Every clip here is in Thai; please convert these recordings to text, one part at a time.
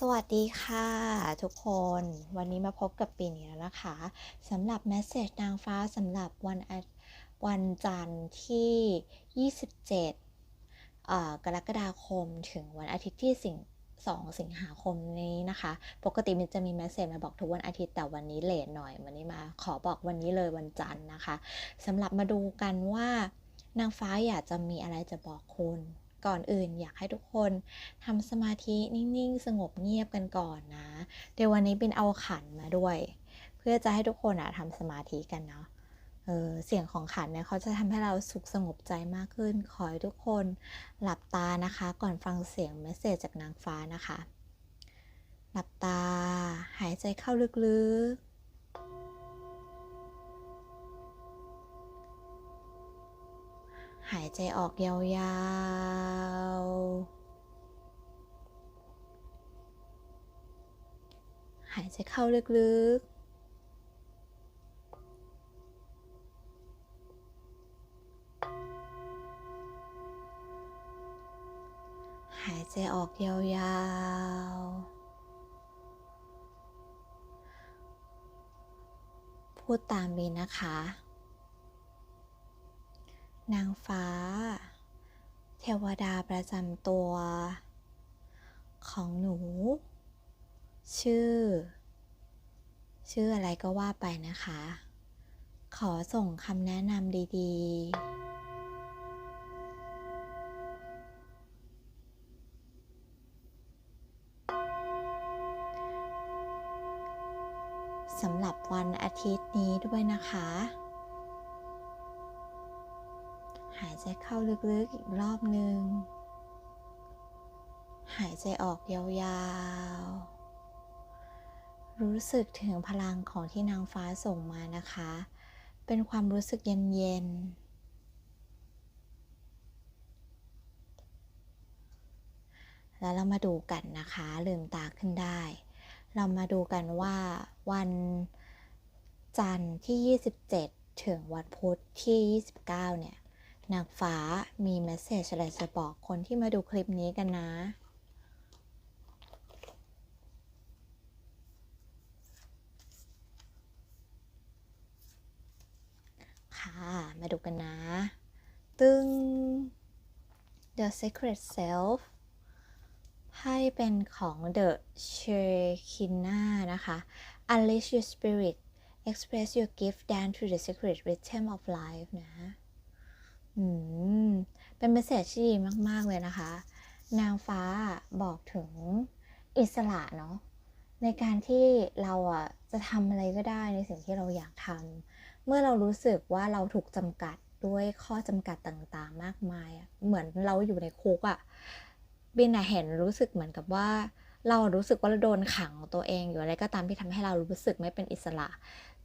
สวัสดีค่ะทุกคนวันนี้มาพบกับปีนี้แล้วนะคะสำหรับแมสเซจนางฟ้าสำหรับวันวันจันทร์ที่ 27เอ่อกรกฎาคมถึงวันอาทิตย์ที่สิง2 สิงหาคมนี้นะคะ ปกติมันจะมีแมสเซจมาบอกทุกวันอาทิตย์แต่วันนี้เลทหน่อย วันนี้มาขอบอกวันนี้เลยวันจันทร์นะคะสำหรับมาดูกันว่านางฟ้าอยากจะมีอะไรจะบอกคุณ ก่อนอื่น อยากให้ทุกคนทำสมาธินิ่งๆ สงบเงียบกันก่อนนะเดี๋ยววันนี้เป็นเอาขันมาด้วย เพื่อจะให้ทุกคนอะทำสมาธิกันเนาะเออเสียงของขันเนี่ยเขาจะทำให้เราสุขสงบใจมากขึ้น ขอให้ทุกคนหลับตานะคะ ก่อนฟังเสียงเมสเซจจากนางฟ้านะคะ หลับตาหายใจเข้าลึกๆ หายใจออกยาวๆ หายใจเข้าลึกๆหายใจออกยาวๆ พูดตามบีนะคะ นางฟ้า เทวดาประจำตัว ของหนู ชื่อ ชื่ออะไรก็ว่าไปนะคะ ขอส่งคำแนะนำดีๆสำหรับวันอาทิตย์นี้ด้วยนะคะ ใจเข้าลึกๆอีกรอบหนึ่ง หายใจออกยาวๆ รู้สึกถึงพลังของที่นางฟ้าส่งมานะคะ เป็นความรู้สึกเย็นๆแล้วเรามาดูกันนะคะลืมตาขึ้นได้ เรามาดูกันว่าวันจันทร์ที่ 27 ถึงวันพุธที่ 29 เนี่ย นางฟ้ามีเมสเซจอะไรจะบอกคนที่มาดูคลิปนี้กันนะ ค่ะ มาดูกันนะ ตึง The Secret Self ไพ่เป็นของ The Shekina นะคะ Unleash your spirit express your gift dance to the secret rhythm of life นะ อืม เป็นเมสเซจที่ดีมาก ๆ เลยนะคะ นางฟ้าบอกถึงอิสระเนาะในการที่เราอะจะทำอะไรก็ได้ในสิ่งที่เราอยากทำเมื่อเรารู้สึกว่าเราถูกจำกัดด้วยข้อจำกัดต่างๆ มากมายอะเหมือนเราอยู่ในคุกอะบินเห็นรู้สึกเหมือนกับว่า เรารู้สึกว่าเราโดนขังตัวเองอยู่อะไรก็ตามที่ทำให้เรารู้สึกไม่เป็นอิสระ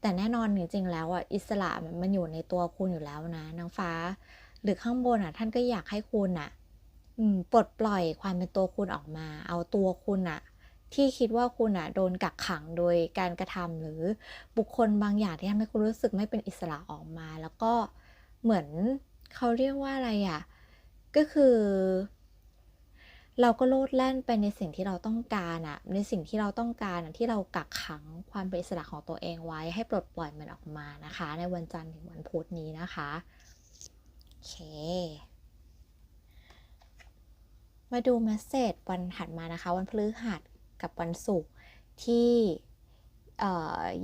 แต่แน่นอนจริงๆแล้วอะอิสระมันอยู่ในตัวคุณอยู่แล้วนะนางฟ้า หรือข้างบนอะ ท่านก็อยากให้คุณอะปลดปล่อยความเป็นตัวคุณออกมา เอาตัวคุณอะ ที่คิดว่าคุณอะ โดนกักขังโดยการกระทำหรือบุคคลบางอย่างที่ทำให้คุณรู้สึกไม่เป็นอิสระออกมา แล้วก็เหมือนเขาเรียกว่าอะไรอะ ก็คือเราก็โลดแล่นไปในสิ่งที่เราต้องการอะในสิ่งที่เราต้องการอะที่เรากักขังความเป็นอิสระของตัวเองไว้ให้ปลดปล่อยมันออกมานะคะ ในวันจันทร์ถึงวันพุธนี้นะคะ เค มาดูเมสเซจวันถัดมานะคะ วันพฤหัสกับวันศุกร์ที่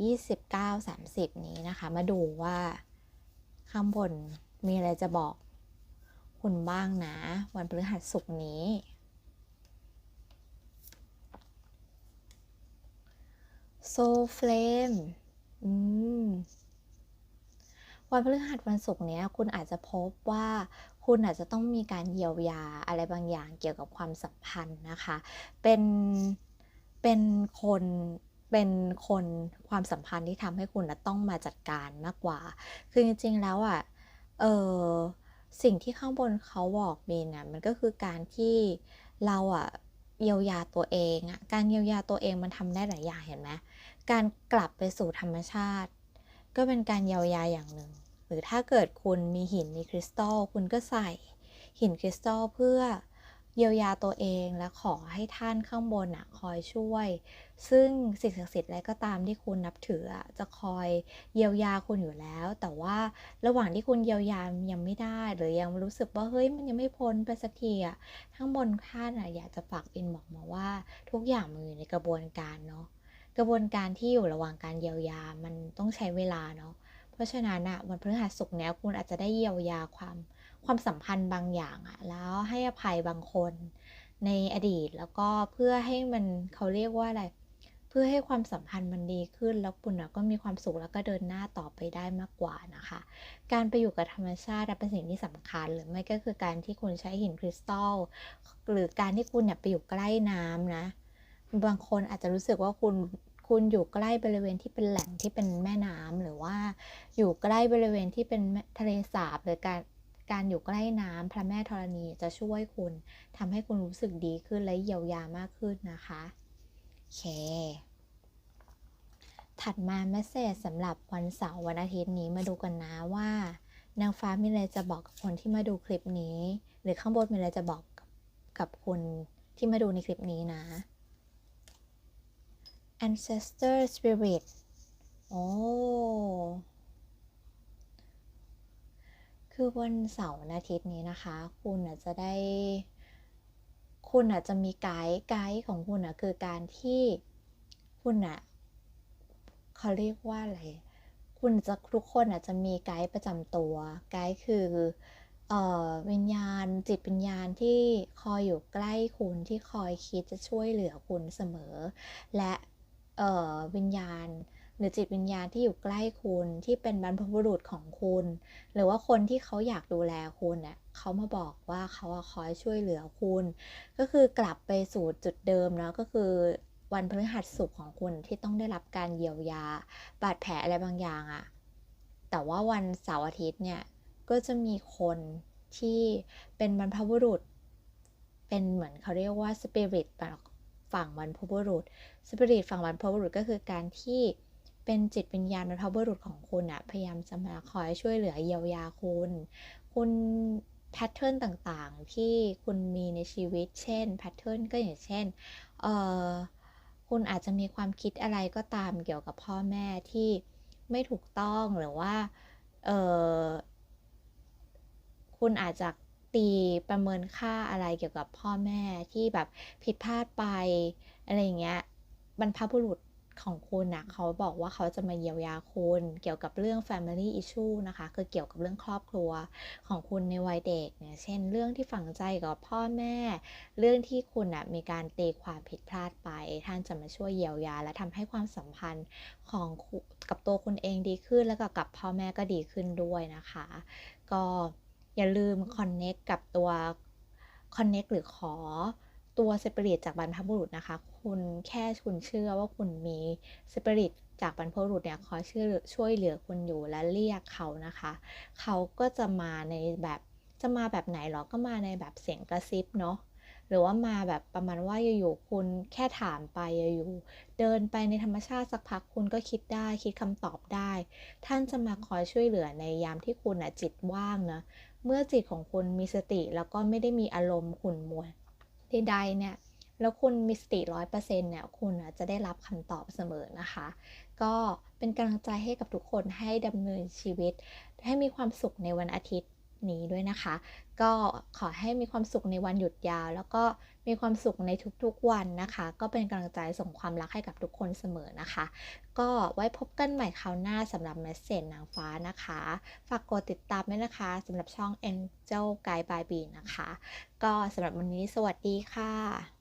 ยี่สิบเอ่อ29 30นี้นะคะ มาดูว่าข้างบนมีอะไรจะบอก คุณบ้างนะ วันพฤหัสศุกร์นี้โซเฟลมอืม วันพฤหัสวันศุกร์นี้คุณอาจจะพบว่าคุณอาจจะต้องมีการเยียวยาอะไรบางอย่างเกี่ยวกับความสัมพันธ์นะคะ เป็นเป็นคนเป็นคนความสัมพันธ์ที่ทำให้คุณต้องมาจัดการมากกว่า คือจริงๆแล้วอะเออสิ่งที่ข้างบนเขาบอกเมนอะมันก็คือการที่เราอะเยียวยาตัวเองอะการเยียวยาตัวเองมันทำได้หลายอย่างเห็นไหมการกลับไปสู่ธรรมชาติ ก็เป็นการเยียวยาอย่างหนึ่ง หรือถ้าเกิดคุณมีหินมีคริสตัลคุณก็ใส่หินคริสตัลเพื่อเยียวยาตัวเองและขอให้ท่านข้างบนอะคอยช่วย ซึ่งสิ่งศักดิ์สิทธิ์อะไรก็ตามที่คุณนับถือจะคอยเยียวยาคุณอยู่แล้ว แต่ว่าระหว่างที่คุณเยียวยายังไม่ได้ หรือยังรู้สึกว่าเฮ้ยมันยังไม่พ้นไปสักทีอะข้างบนท่านอะอยากจะฝากอินบอกมาว่าทุกอย่างมันอยู่ในกระบวนการเนาะกระบวนการที่อยู่ระหว่างการเยียวยามันต้องใช้เวลาเนาะ เพราะฉะนั้นอะวันพฤหัสศุกร์เนี้ยคุณอาจจะได้เยียวยาความความสัมพันธ์บางอย่างอะแล้วให้อภัยบางคนในอดีตแล้วก็เพื่อให้มันเขาเรียกว่าอะไร เพื่อให้ความสัมพันธ์มันดีขึ้น แล้วคุณก็มีความสุขแล้วก็เดินหน้าต่อไปได้มากกว่านะคะ การไปอยู่กับธรรมชาติเป็นสิ่งที่สำคัญ หรือไม่ก็คือการที่คุณใช้หินคริสตัลหรือการที่คุณเนี่ยไปอยู่ใกล้น้ำนะ บางคนอาจจะรู้สึกว่าคุณ คุณอยู่ใกล้บริเวณที่เป็นแหล่งที่เป็นแม่น้ำหรือว่าอยู่ใกล้บริเวณที่เป็นทะเลสาบหรือการการอยู่ใกล้น้ำพระแม่ธรณีจะช่วยคุณทำให้คุณรู้สึกดีขึ้นและเยียวยามากขึ้นนะคะโอเค ถัดมาแมสเซจสำหรับวันเสาร์วันอาทิตย์นี้มาดูกันนะว่านางฟ้ามีอะไรจะบอกกับคนที่มาดูคลิปนี้ หรือข้างบนมีอะไรจะบอกกับคนที่มาดูในคลิปนี้นะ ancestor spirit โอ้ คือวันเสาร์อาทิตย์นี้นะคะ คุณอาจจะได้ คุณอาจจะมีไกด์ไกด์ของคุณอะคือการที่คุณอะเขาเรียกว่าอะไร คุณจะทุกคนอาจจะมีไกด์ประจำตัว ไกด์คือเอ่อวิญญาณจิตวิญญาณที่คอยอยู่ใกล้คุณที่คอยคิดจะช่วยเหลือคุณเสมอ และ วิญญาณ หรือจิตวิญญาณที่อยู่ใกล้คุณที่เป็นบรรพบุรุษของคุณ หรือว่าคนที่เขาอยากดูแลคุณเนี่ยเขามาบอกว่าเขาคอยช่วยเหลือคุณ ก็คือกลับไปสู่จุดเดิมเนาะก็คือวันพฤหัสสุขของคุณที่ต้องได้รับการเยียวยา บาดแผลอะไรบางอย่างอะแต่ว่าวันเสาร์อาทิตย์เนี่ยก็จะมีคนที่เป็นบรรพบุรุษ เป็นเหมือนเขาเรียกว่าสปิริต ฝั่งบรรพบุรุษสปิริตฝั่งบรรพบุรุษก็คือการที่เป็นจิตวิญญาณบรรพบุรุษของคุณอะพยายามจะมาคอยช่วยเหลือเยียวยาคุณ คุณแพทเทิร์นต่างๆ ที่คุณมีในชีวิต เช่นแพทเทิร์นก็อย่างเช่นเออคุณอาจจะมีความคิดอะไรก็ตามเกี่ยวกับพ่อแม่ที่ไม่ถูกต้องหรือว่าเออคุณอาจจะ ตีประเมินค่าอะไรเกี่ยวกับพ่อแม่ที่แบบผิดพลาดไปอะไรอย่างเงี้ยบรรพบุรุษของคุณนะเขาบอกว่าเขาจะมาเยียวยาคุณเกี่ยวกับเรื่อง family issue นะคะ คือเกี่ยวกับเรื่องครอบครัวของคุณในวัยเด็กเนี่ยเช่นเรื่องที่ฝังใจกับพ่อแม่ เรื่องที่คุณนะมีการตีความผิดพลาดไป ท่านจะมาช่วยเยียวยา และทำให้ความสัมพันธ์ของกับตัวคุณเองดีขึ้น แล้วก็กับพ่อแม่ก็ดีขึ้นด้วยนะคะ ก็ อย่าลืม connect กับตัว connect หรือขอตัวสปิริตจากบรรพบุรุษนะคะ คุณแค่คุณเชื่อว่าคุณมีสปิริตจากบรรพบุรุษเนี่ยคอยช่วยช่วยเหลือคุณอยู่และเรียกเขานะคะ เขาก็จะมาในแบบจะมาแบบไหนหรอก็มาในแบบเสียงกระซิบเนาะหรือว่ามาแบบประมาณว่าอยู่ๆคุณแค่ถามไปอยู่เดินไปในธรรมชาติสักพักคุณก็คิดได้คิดคำตอบได้ ท่านจะมาคอยช่วยเหลือในยามที่คุณอะจิตว่างนะ เมื่อจิตของคุณมีสติแล้วก็ไม่ได้มีอารมณ์ขุ่นมัวใดๆเนี่ยแล้วคุณมีสติร้อยเปอร์เซ็นต์เนี่ยคุณจะได้รับคำตอบเสมอนะคะ ก็เป็นกำลังใจให้กับทุกคนให้ดำเนินชีวิต ให้มีความสุขในวันอาทิตย์ นี้ด้วยนะคะ ก็ขอให้มีความสุขในวันหยุดยาว แล้วก็มีความสุขในทุกๆวันนะคะ ก็เป็นกำลังใจส่งความรักให้กับทุกคนเสมอนะคะ ก็ไว้พบกันใหม่คราวหน้าสำหรับเมสเซจนางฟ้านะคะ ฝากกดติดตามด้วยนะคะสำหรับช่อง Angel Guide by B นะคะ ก็สำหรับวันนี้สวัสดีค่ะ